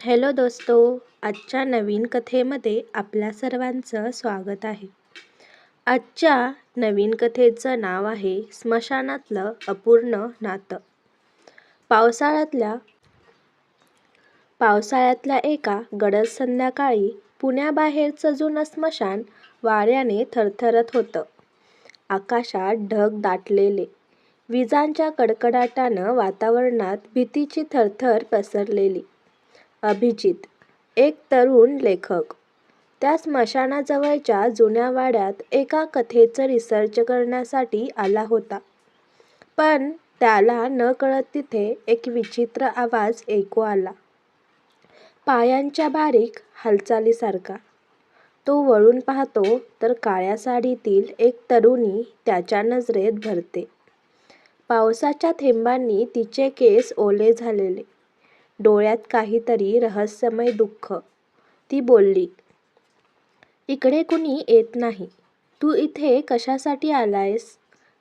Hello दोस्तो आजच्या नवीन कथेमध्ये आपल्या सर्वांचं स्वागत आहे. आजच्या नवीन कथेचं नाव आहे स्मशानातलं अपूर्ण नातं. पावसाळ्यातल्या पावसाळ्यातल्या एका गडद संध्याकाळी पुण्याबाहेरचं जुनं स्मशान वाऱ्याने थरथरत होतं. आकाशात ढग दाटलेले विजांच्या कडकडाटानं वातावरणात भीतीची थरथर पसरलेली. अभिजित एक तरुण लेखक. त्या स्मशानाजवळच्या जुन्या वाड्यात एका कथेचं रिसर्च करण्यासाठी आला होता. पण त्याला नकळत तिथे एक विचित्र आवाज ऐकू आला. पायांच्या बारीक हालचालीसारखा. तो वळून पाहतो तर काळ्या साडीतील एक तरुणी त्याच्या नजरेत भरते. पावसाच्या थेंबांनी तिचे केस ओले झालेले. डोळ्यात काहीतरी रहस्यमय दुःख. ती बोलली इकडे कुणी येत नाही. तू इथे कशासाठी आलायस?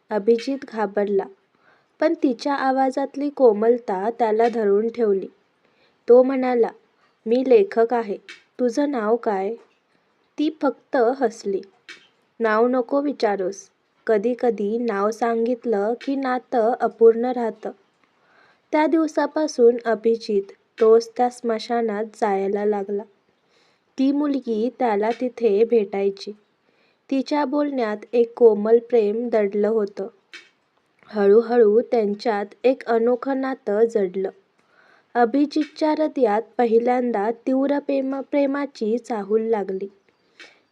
अभिजित घाबरला पण तिच्या आवाजातली कोमलता त्याला धरून ठेवली. तो म्हणाला मी लेखक आहे. तुझं नाव काय? ती फक्त हसली. नाव नको विचारूस. कधी कधी नाव सांगितलं की नातं अपूर्ण राहतं. त्या दिवसापासून अभिजित रोज त्या स्मशानात जायला लागला. ती मुलगी त्याला तिथे भेटायची. तिच्या बोलण्यात एक कोमल प्रेम दडलं होतं. हळूहळू त्यांच्यात एक अनोखं नातं जडलं. अभिजितच्या हृदयात पहिल्यांदा तीव्र प्रेम प्रेमाची चाहूल लागली.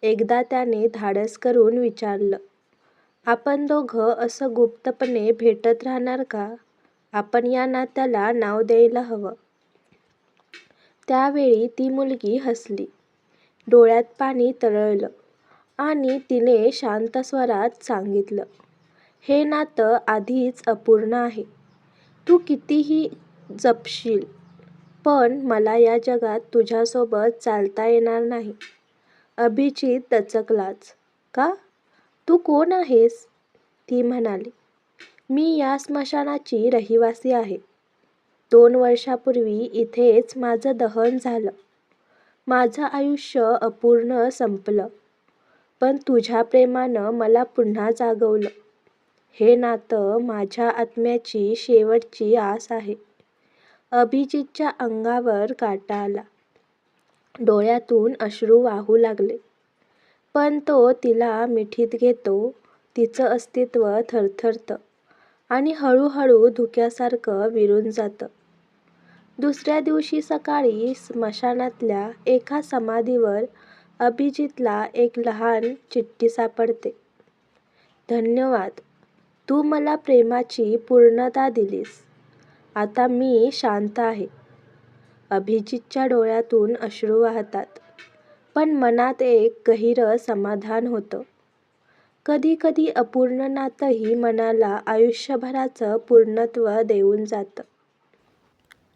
एकदा त्याने धाडस करून विचारलं आपण दोघं असं गुप्तपणे भेटत राहणार का? आपण या नात्याला नाव द्यायला हवं. त्यावेळी ती मुलगी हसली. डोळ्यात पाणी तरळलं आणि तिने शांत स्वरात सांगितलं हे नातं आधीच अपूर्ण आहे. तू कितीही जपशील पण मला या जगात तुझ्यासोबत चालता येणार नाही. अभिजित दचकलाच का? तू कोण आहेस? ती म्हणाली. मी या स्मशानाची रहिवासी आहे. दोन वर्षापूर्वी इथेच माझं दहन झालं. माझं आयुष्य अपूर्ण संपलं. पण तुझ्या प्रेमानं मला पुन्हा जागवलं. हे नातं माझ्या आत्म्याची शेवटची आस आहे. अभिजितच्या अंगावर काटा आला. डोळ्यातून अश्रू वाहू लागले. पण तो तिला मिठीत घेतो तिचं अस्तित्व थरथरतं आणि हळूहळू धुक्यासारखं विरून जातं. दुसऱ्या दिवशी सकाळी स्मशानातल्या एका समाधीवर अभिजितला एक लहान चिठ्ठी सापडते. धन्यवाद. तू मला प्रेमाची पूर्णता दिलीस. आता मी शांत आहे. अभिजितच्या डोळ्यातून अश्रू वाहतात. पण मनात एक गहिरं समाधान होतं. कधीकधी अपूर्ण नातंही मनाला आयुष्यभराचं पूर्णत्व देऊन जातं.